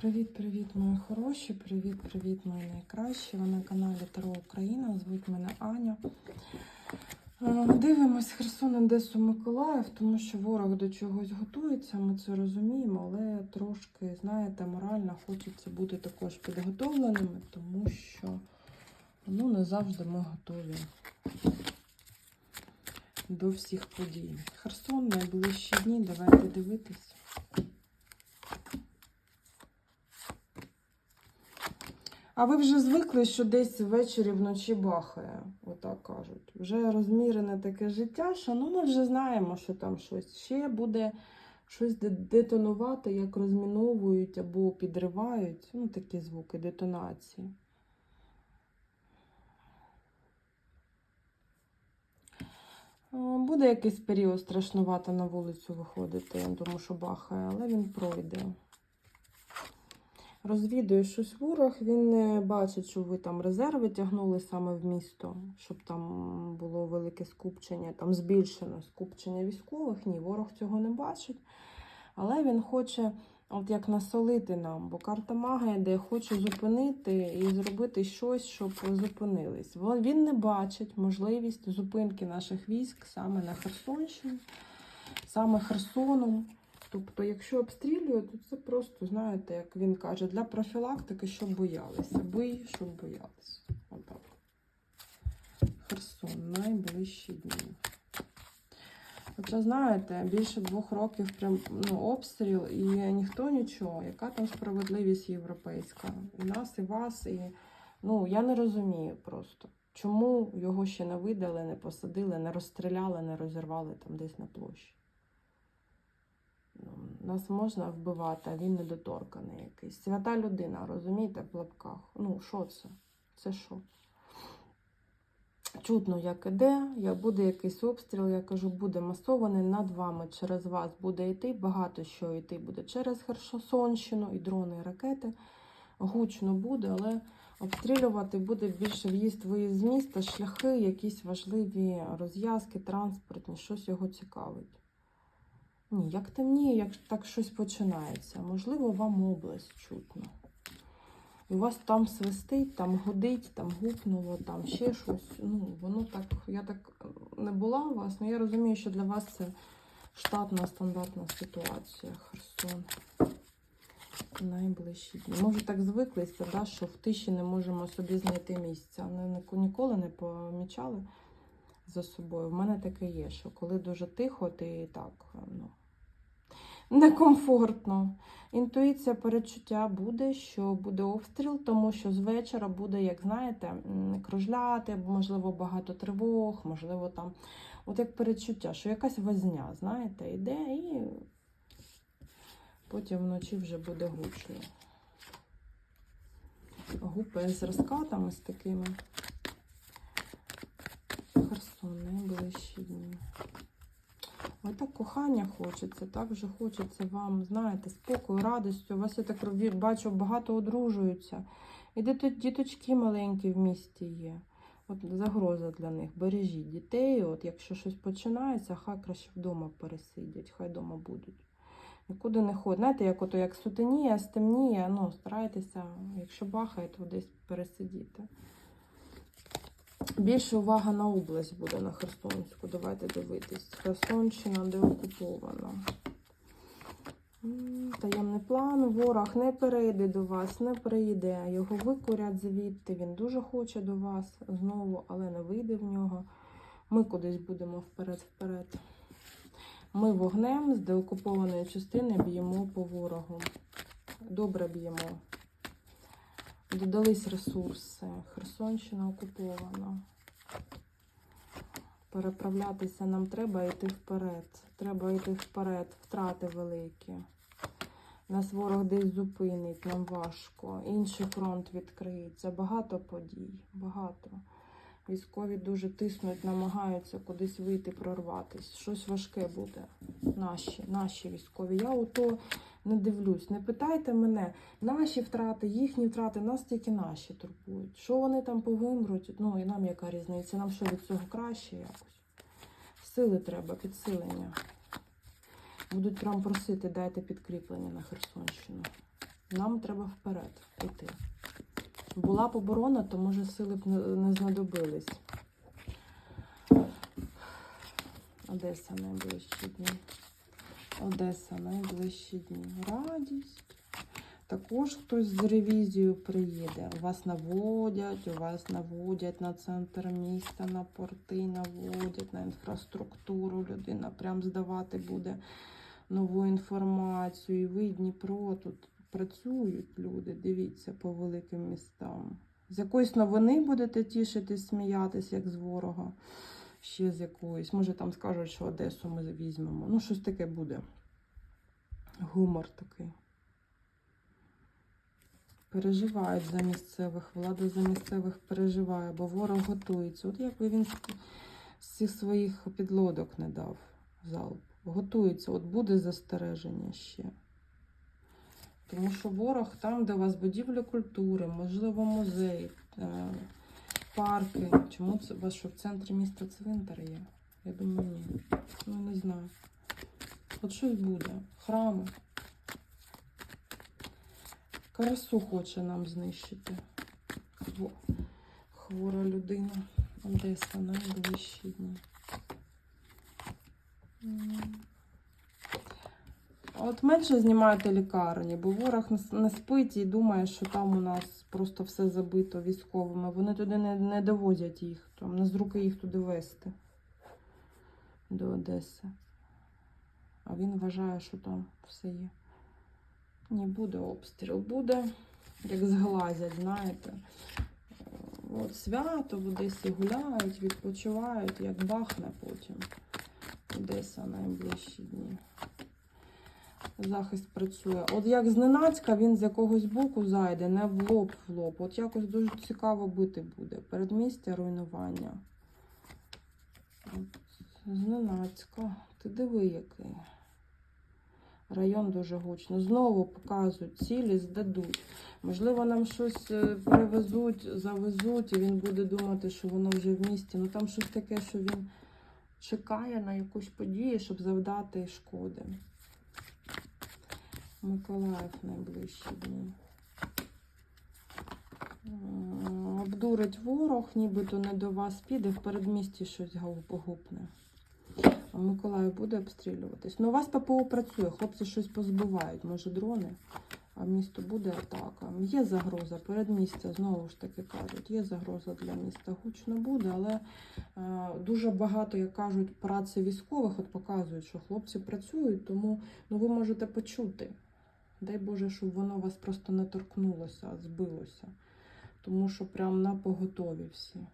Привіт-привіт, мої хороші! Привіт-привіт, мої найкращі! Ви на каналі Таро Україна. Звуть мене Аня. Е, Дивимось Херсон, Одесу, Миколаїв, тому що ворог до чогось готується, ми це розуміємо, але трошки, знаєте, морально хочеться бути також підготовленими, тому що ну, не завжди ми готові до всіх подій. Херсон найближчі дні, давайте дивитись. А ви вже звикли, що десь ввечері вночі бахає, отак кажуть. Вже розмірене таке життя, що ну ми вже знаємо, що там щось ще буде щось детонувати, як розміновують або підривають. Ну, такі звуки детонації. Е, Буде якийсь період страшнувато на вулицю виходити, тому що бахає, але він пройде розвідує щось ворог, він не бачить, що ви там резерви тягнули саме в місто, щоб там було велике скупчення, там збільшено скупчення військових. Ні, ворог цього не бачить. Але він хоче, от як насолити нам, бо карта мага йде, хоче зупинити і зробити щось, щоб зупинились. Він не бачить можливість зупинки наших військ саме на Херсонщині, саме Херсоном. Тобто, якщо обстрілюють, то це просто, знаєте, як він каже, для профілактики, щоб боялися. Бий, щоб боялися. Отак. Херсон, найближчі дні. Хоча, знаєте, більше двох років прям ну, обстріл і ніхто нічого. Яка там справедливість європейська? І нас, і вас, і ну, я не розумію просто. Чому його ще не видали, не посадили, не розстріляли, не розірвали там десь на площі? Нас можна вбивати, а він недоторканий якийсь. Свята людина, розумієте, в лапках. Ну, що це? Це що? Чутно, як іде, як буде якийсь обстріл, я кажу, буде масований над вами, через вас буде йти. Багато що йти буде через Херсонщину, і дрони, і ракети. Гучно буде, але обстрілювати буде більше в'їзд виїзд з міста, шляхи, якісь важливі розв'язки, транспортні, щось його цікавить. Ні, як темніє, як так щось починається. Можливо, вам область чутно. І у вас там свистить, там гудить, там гупнуло, там ще щось. Ну, воно так, я так не була у вас, але я розумію, що для вас це штатна, стандартна ситуація. Херсон. Найближчі дні. Може, так звиклися, да, що в тиші не можемо собі знайти місця. Ніколи не помічали за собою. В мене таке є, що коли дуже тихо, ти так ну, некомфортно. Інтуїція передчуття буде, що буде обстріл, тому що з вечора буде, як знаєте, кружляти, можливо, багато тривог, можливо, там, от як передчуття, що якась возня, знаєте, йде і потім вночі вже буде гучно. Гупає з розкатами з такими. Найближчі дні. Ой, так кохання хочеться, так вже хочеться вам, знаєте, спокою, радості. У вас я так бачу, багато одружуються. І діто- діточки маленькі в місті є. От загроза для них. Бережіть дітей. От якщо щось починається, хай краще вдома пересидять, хай вдома будуть. Нікуди не ходять. Знаєте, як ото як сутеніє, стемніє, ну, старайтеся, якщо бахає, то десь пересидіти. Більше увага на область буде на Херсонську. Давайте дивитись. Херсонщина де окупована. Таємний план. Ворог не перейде до вас, не прийде. Його викурять звідти. Він дуже хоче до вас знову, але не вийде в нього. Ми кудись будемо вперед-вперед. Ми вогнем з деокупованої частини б'ємо по ворогу. Добре б'ємо. Додались ресурси. Херсонщина окупована. Переправлятися нам треба йти вперед. Треба йти вперед. Втрати великі. Нас ворог десь зупинить, нам важко. Інший фронт відкриється. Багато подій. Багато. Військові дуже тиснуть, намагаються кудись вийти, прорватись. Щось важке буде. Наші, наші військові. Я у то не дивлюсь. Не питайте мене, наші втрати, їхні втрати, нас тільки наші турбують. Що вони там повимруть? Ну і нам яка різниця? Нам що від цього краще якось? Сили треба, підсилення. Будуть прям просити, дайте підкріплення на Херсонщину. Нам треба вперед йти. Була б оборона, то може сили б не, знадобились. Одеса найближчі дні. Одеса найближчі дні. Радість. Також хтось з ревізією приїде. У вас наводять, у вас наводять на центр міста, на порти, наводять на інфраструктуру. Людина прям здавати буде нову інформацію. І ви Дніпро тут працюють люди. Дивіться по великим містам. З якоїсь новини будете тішитись, сміятись, як з ворога. Ще з якоїсь. Може там скажуть, що Одесу ми візьмемо. Ну, щось таке буде. Гумор такий. Переживають за місцевих, влада за місцевих переживає, бо ворог готується. От якби він цих своїх підлодок не дав залп. Готується, от буде застереження ще. Тому що ворог там, де у вас будівлі культури, можливо, музей, е, парки. Чому це у вас що в центрі міста цвинтар є? Я думаю, ні. Ну не знаю. От щось буде. Храми. Красу хоче нам знищити. Хво- Хвора людина. Одеса найближчі дні. От менше знімайте лікарні, бо ворог не спить і думає, що там у нас просто все забито військовими. Вони туди не, не довозять їх, там не з руки їх туди вести до Одеси. А він вважає, що там все є. Ні, буде обстріл, буде, як зглазять, знаєте. От свято в Одесі гуляють, відпочивають, як бахне потім. Одеса найближчі дні. Захист працює. От як зненацька він з якогось боку зайде, не в лоб в лоб. От якось дуже цікаво бити буде. Передмістя руйнування. От, зненацька. Ти диви який. Район дуже гучно. Знову показують, цілі здадуть. Можливо, нам щось е, привезуть, завезуть, і він буде думати, що воно вже в місті. Ну там щось таке, що він чекає на якусь подію, щоб завдати шкоди. Миколаїв найближчі дні. Обдурить ворог, нібито не до вас піде, в передмісті щось гу- гупне. А Миколаїв буде обстрілюватись. Ну, у вас ППО працює, хлопці щось позбивають, може дрони, а місто буде атака. Є загроза, передмістя, знову ж таки кажуть, є загроза для міста. Гучно буде, але е, дуже багато, як кажуть, праці військових от показують, що хлопці працюють, тому ну, ви можете почути. Дай Боже, щоб воно вас просто не торкнулося, а збилося. Тому що прям на поготові всі.